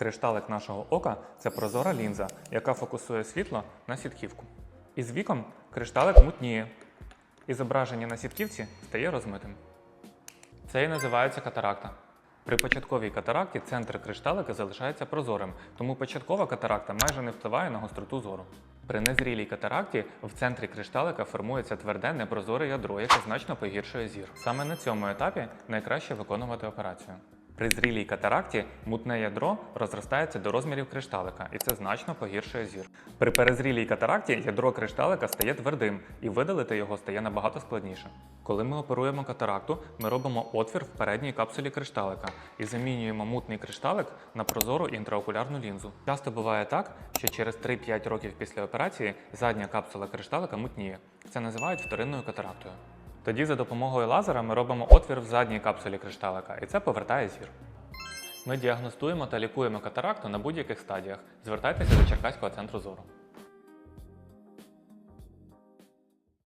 Кришталик нашого ока це прозора лінза, яка фокусує світло на сітківку. Із віком кришталик мутніє, і зображення на сітківці стає розмитим. Це і називається катаракта. При початковій катаракті центр кришталика залишається прозорим, тому початкова катаракта майже не впливає на гостроту зору. При незрілій катаракті в центрі кришталика формується тверде непрозоре ядро, яке значно погіршує зір. Саме на цьому етапі найкраще виконувати операцію. При зрілій катаракті мутне ядро розростається до розмірів кришталика, і це значно погіршує зір. При перезрілій катаракті ядро кришталика стає твердим, і видалити його стає набагато складніше. Коли ми оперуємо катаракту, ми робимо отвір в передній капсулі кришталика і замінюємо мутний кришталик на прозору інтраокулярну лінзу. Часто буває так, що через 3-5 років після операції задня капсула кришталика мутніє. Це називають вторинною катарактою. Тоді за допомогою лазера ми робимо отвір в задній капсулі кришталика, і це повертає зір. Ми діагностуємо та лікуємо катаракту на будь-яких стадіях. Звертайтеся до Черкаського центру зору.